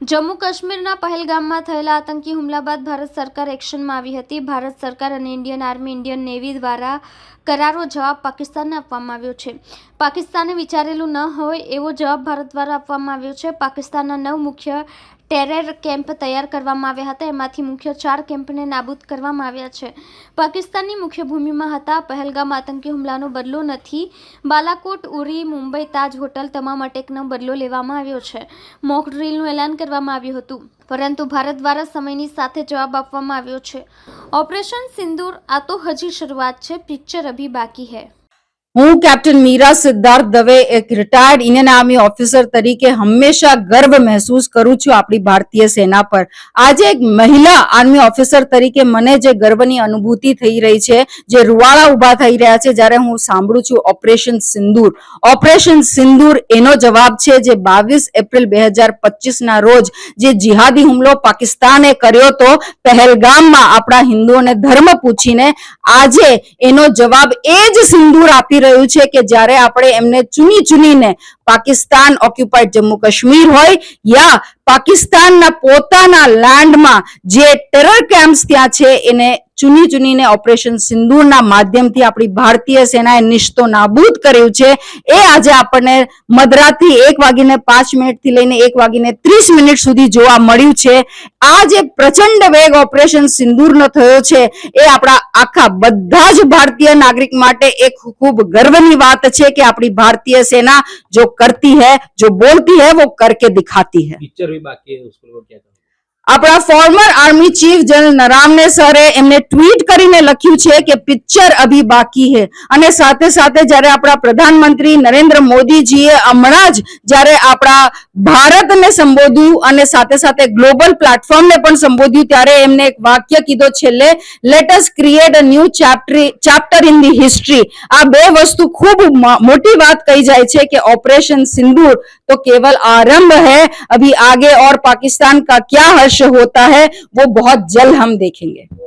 જમ્મુ કાશ્મીરના પહેલગામમાં થયેલા આતંકી હુમલા બાદ ભારત સરકાર એક્શનમાં આવી હતી. ભારત સરકાર અને ઇન્ડિયન આર્મી, ઇન્ડિયન નેવી દ્વારા કરારો જવાબ પાકિસ્તાનને આપવામાં આવ્યો છે. પાકિસ્તાને વિચારેલું ન હોય એવો જવાબ ભારત દ્વારા આપવામાં આવ્યો છે. પાકિસ્તાનના નવ મુખ્ય ટેરર કેમ્પ તૈયાર કરવામાં આવ્યા હતા. એમાંથી મુખ્ય ચાર કેમ્પને નાબૂદ કરવામાં આવ્યા છે. પાકિસ્તાનની મુખ્ય ભૂમિમાં હતા. પહેલગામ આતંકી હુમલાનો બદલો નથી. બાલાકોટ, ઉરી, મુંબઈ તાજ હોટલ તમામ અટેકનો બદલો લેવામાં આવ્યો છે. મોક ડ્રીલનું એલાન કરવામાં આવ્યું હતું. પરંતુ ભારત દ્વારા સમયની સાથે જવાબ આપવામાં આવ્યો છે. ઓપરેશન સિંદૂર આ તો હજી શરૂઆત છે. પિક્ચર અભી બાકી હૈ. હું કેપ્ટન મીરા સિદ્ધાર્થ દવે એક રિટાયર્ડ ઇન્ડિયન આર્મી ઓફિસર તરીકે હંમેશા ગર્વ મહેસૂસ કરું છું આપણી ભારતીય સેના પર. આજે એક મહિલા આર્મી ઓફિસર તરીકે મને જે ગર્વની અનુભૂતિ થઈ રહી છે, જે રૂવાળા ઊભા થઈ રહ્યા છે, જ્યારે હું સાંભળું છું ઓપરેશન સિંદૂર. ઓપરેશન સિંદૂર એનો જવાબ છે જે બાવીસ એપ્રિલ બે હજાર ના રોજ જે જિહાદી હુમલો પાકિસ્તાને કર્યો તો પહેલગામમાં આપણા હિન્દુઓને ધર્મ પૂછીને આજે એનો જવાબ એ જ સિંદૂર આપી રહ્યું છે કે જ્યારે આપણે એમને ચૂની ચૂનીને પાકિસ્તાન ઓક્યુપાઈડ જમ્મુ કાશ્મીર હોય યા પાકિસ્તાનના પોતાના લેન્ડમાં જે ટેરર કેમ્પ્સ ત્યાં છે, એને ચૂની ચૂનીને ઓપરેશન સિંદૂરના માધ્યમથી આપણી ભારતીય સેનાએ નિશ્તો નાબૂદ કર્યું છે. એ આજે આપણને મધરાતથી એક વાગીને પાંચ મિનિટથી લઈને એક વાગીને ત્રીસ મિનિટ સુધી જોવા મળ્યું છે. આ જે પ્રચંડ વેગ ઓપરેશન સિંદૂરનો થયો છે, એ આપણા આખા બધા જ ભારતીય નાગરિક માટે એક ખૂબ ગર્વની વાત છે કે આપણી ભારતીય સેના જો करती है जो बोलती है वो करके दिखाती है पिक्चर भी बाकी है उसको क्या આપણા former army chief general Naravane સરે એમને ટ્વીટ કરીને લખ્યું છે કે પિક્ચર અભી બાકી હે. અને સાથે સાથે જ્યારે આપણા પ્રધાનમંત્રી નરેન્દ્ર મોદીજીએ હમણાં જ જ્યારે આપણા ભારતને સંબોધ્યું અને સાથે સાથે ગ્લોબલ પ્લેટફોર્મને પણ સંબોધ્યું, ત્યારે એમને એક વાક્ય કીધો છેલ્લે લેટ ક્રિએટ અ ન્યૂ ચેપ્ટરી ચેપ્ટર ઇન ધી હિસ્ટ્રી આ બે વસ્તુ ખૂબ મોટી વાત કહી જાય છે કે ઓપરેશન સિંધુર તો કેવલ આરંભ હૈ, અભી આગે ઓર પાકિસ્તાન કા ક્યાં હશે हर्ष होता है वो बहुत जल्द हम देखेंगे